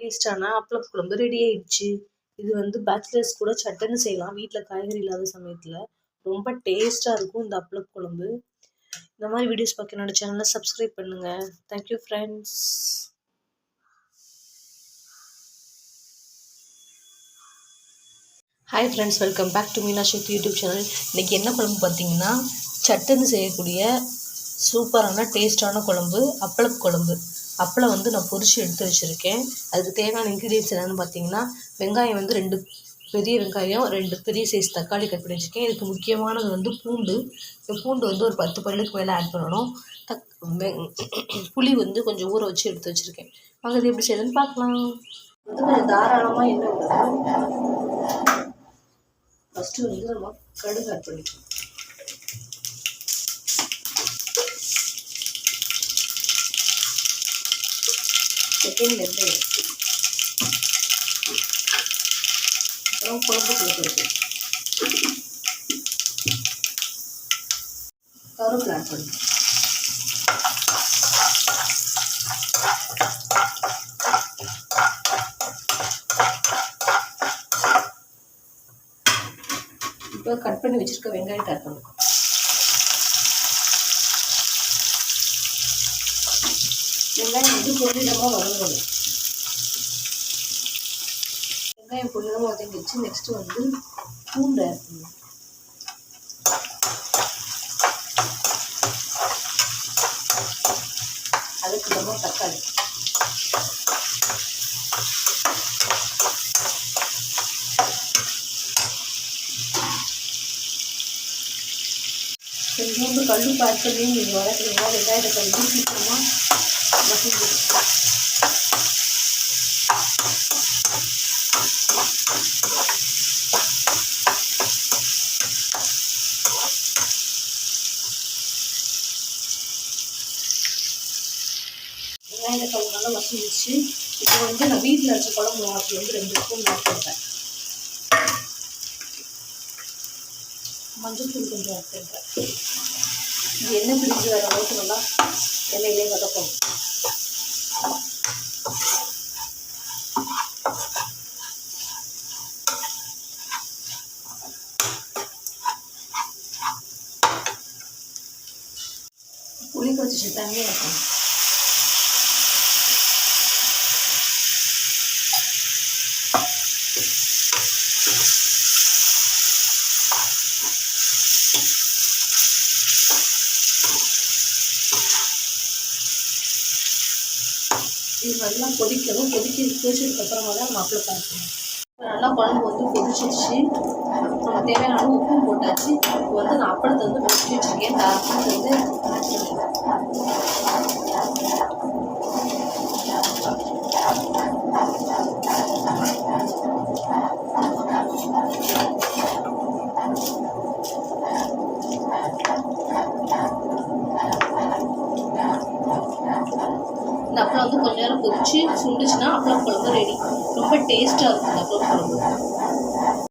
டேஸ்டான அப்பளம் குழம்பு ரெடி ஆயிடுச்சு. இது வந்து பேச்சுலர்ஸ் கூட சட்டுன்னு செய்யலாம். வீட்டில் காய்கறி இல்லாத சமயத்தில். ரொம்ப டேஸ்ட்டாக இருக்கும் இந்த அப்பளம் குழம்பு. இந்த மாதிரி வீடியோஸ் பார்க்க என்னோட சேனலை சப்ஸ்கிரைப் பண்ணுங்கள் thank you friends hi friends welcome back to Meena Sakthi YouTube channel இன்றைக்கி என்ன குழம்பு பார்த்தீங்கன்னா சட்டுன்னு செய்யக்கூடிய சூப்பரான டேஸ்டான குழம்பு அப்பளம் குழம்பு. அப்பளம் வந்து நான் பொரிச்சு எடுத்து வச்சுருக்கேன். அதுக்கு தேவையான இன்க்ரீடியன்ஸ் என்னென்னு பார்த்தீங்கன்னா வெங்காயம் வந்து ரெண்டு பெரிய வெங்காயம் ரெண்டு பெரிய சைஸ் தக்காளி கட் பண்ணி வச்சுருக்கேன். இதுக்கு முக்கியமானது வந்து பூண்டு. இந்த பூண்டு வந்து ஒரு பத்து பல்லுக்கு மேலே ஆட் பண்ணணும். தக் புளி வந்து கொஞ்சம் ஊற வச்சு எடுத்து வச்சுருக்கேன். வாங்க இது எப்படி செய்யுதுன்னு பார்க்கலாம். வந்து கொஞ்சம் தாராளமாக எண்ணெய் விடணும் ஃபஸ்ட்டு வந்து நம்ம கடுகு ஆட் பண்ணிக்கலாம் செகண்ட் வெந்தயம் அப்புறம் குழம்பு கொடுக்குறது கருவேப்பிலை ஆட் பண்ணிக்கலாம் இப்போ கட் பண்ணி வச்சுருக்க வெங்காயத்தை ஆட் பண்ணுவோம் வெங்காயம் வந்து பொன்னிறமாக வதங்கணும். வெங்காயம் பொன்னிறமாக வதங்கிடுச்சு நெக்ஸ்ட்டு வந்து பூண்டை இருக்கணும் அதுக்கு நம்ம தக்காளி. கொஞ்சோண்டு கல் ஆட் நீங்கள் வளர்க்குறீங்களா வெங்காயத்தை கழுவி சீக்கிரமாக மசிஞ்சிடும் வெங்காயத்தை கழுவு நல்லா வசூலிச்சு இப்போ வந்து நான் வீட்டில் வச்ச குழம்பு மிளகாத்தூள் வந்து ரெண்டு ஸ்பூன் ஆட் பண்ணுறேன் மஞ்சள் தூள் கொஞ்சம் ஆட் இது எண்ணெய் பிரிஞ்சு வர அளவுக்கு நல்லா 这里那个都够。我那个只是单面的。இது மாதிரிலாம் கொதிக்கணும். கொதிக்க கொதிச்சதுக்கப்புறமா தான் நம்ம அப்பளம் பார்க்கணும். நல்லா குழம்பு வந்து கொதிச்சிருச்சு. நம்ம தேவையான அளவு உப்பும் போட்டாச்சு. இப்போ வந்து நான் அப்பளத்தை வந்து கொதிச்சு வச்சுருக்கேன். இந்த வந்து இந்த அப்பளம் வந்து கொஞ்ச நேரம் பொறிச்சு சுண்டுச்சுன்னா அப்பளம் குழம்பு ரெடி ரொம்ப டேஸ்ட்டாக இருக்கும் இந்த அப்பளம் குழம்பு.